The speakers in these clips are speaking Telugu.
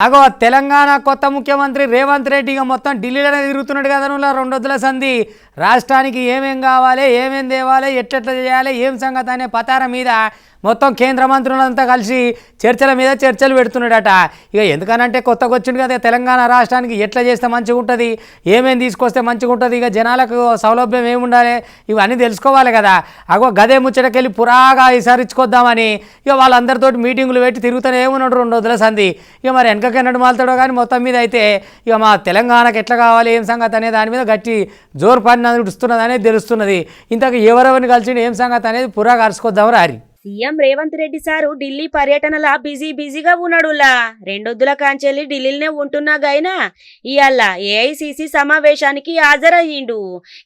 అగో తెలంగాణ కొత్త ముఖ్యమంత్రి రేవంత్ రెడ్డి ఇక మొత్తం ఢిల్లీలోనే తిరుగుతున్నాడు కదా నువ్వు రెండు వద్దుల సంధి. రాష్ట్రానికి ఏమేం కావాలి ఏమేం తేవాలి ఎట్లెట్లా చేయాలి ఏం సంగతి అనే పతార మీద మొత్తం కేంద్ర మంత్రులంతా కలిసి చర్చల మీద చర్చలు పెడుతున్నాడట. ఇక ఎందుకనంటే కొత్తగా వచ్చింది కదా తెలంగాణ రాష్ట్రానికి ఎట్లా చేస్తే మంచిగా ఉంటుంది ఏమేమి తీసుకొస్తే మంచిగా ఉంటుంది ఇక జనాలకు సౌలభ్యం ఏమి ఉండాలి ఇవన్నీ తెలుసుకోవాలి కదా. అగో గదే ముచ్చటకెళ్ళి పురాగా విసారించుకొద్దామని ఇక వాళ్ళందరితోటి మీటింగులు పెట్టి తిరుగుతూనే ఉన్నాడు రెండు రోజుల సంధి. ఇక మరి వెనకకెన్నడు మాలుతాడో కానీ మొత్తం మీద అయితే ఇక మా తెలంగాణకు ఎట్లా కావాలి ఏం సంగతి అనే దాని మీద గట్టి జోరు పని నడుస్తున్నది అనేది తెలుస్తున్నది. ఇంతకు ఎవరెవరిని కలిసి ఏం సంగతి అనేది పురాగా అరుచుకొద్దాం రారి సీఎం రేవంత్ రెడ్డి సారు ఢిల్లీ పర్యటనలా బిజీ బిజీగా ఉన్నాడులా. రెండొద్దుల కాంచెల్లి ఢిల్లీలోనే ఉంటున్నా గైనా? ఇయాల ఏఐసిసి సమావేశానికి హాజరయ్యిండు.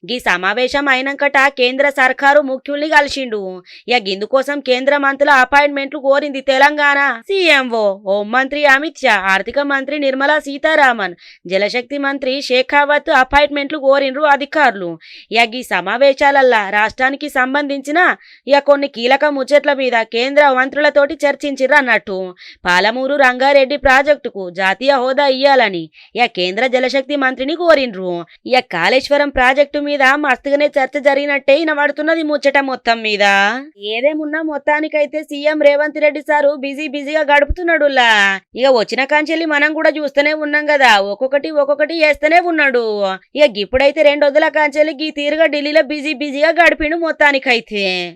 గీ సమావేశం అయినాకట కేంద్ర సర్కారు ముఖ్యుల్ని కలిసిండు. ఇక గిందుకోసం కేంద్ర మంత్రుల అపాయింట్మెంట్లు కోరింది తెలంగాణ సీఎంఓ హోంమంత్రి అమిత్ షా ఆర్థిక మంత్రి నిర్మలా సీతారామన్ జలశక్తి మంత్రి షేఖావత్ అపాయింట్మెంట్లు కోరిండ్రు అధికారులు. ఇక ఈ సమావేశాలల్లా రాష్ట్రానికి సంబంధించిన ఇక కొన్ని కీలక ముచ్చట్ల మీద కేంద్ర మంత్రులతోటి చర్చించిర్రు అన్నట్టు పాలమూరు రంగారెడ్డి ప్రాజెక్టుకు జాతీయ హోదా ఇయ్యాలని ఇక కేంద్ర జలశక్తి మంత్రిని కోరిండ్రు. ఇక కాళేశ్వరం ప్రాజెక్టు మీద మస్తుగానే చర్చ జరిగినట్టే ఇనబడుతున్నది ముచ్చట మొత్తం మీద. ఏదేమున్నా మొత్తానికైతే CM Revanth Reddy sir busy బిజీగా గడుపుతున్నాడులా. ఇక వచ్చిన కాంచెల్లి మనం కూడా చూస్తూనే ఉన్నాం కదా. ఒక్కొక్కటి ఒక్కొక్కటి చేస్తూనే ఉన్నాడు. ఇక ఇప్పుడైతే రెండు వద్దుల కాంచెల్లి ఈ తీరుగా ఢిల్లీలో బిజీ బిజీగా గడిపిండు మొత్తానికైతే.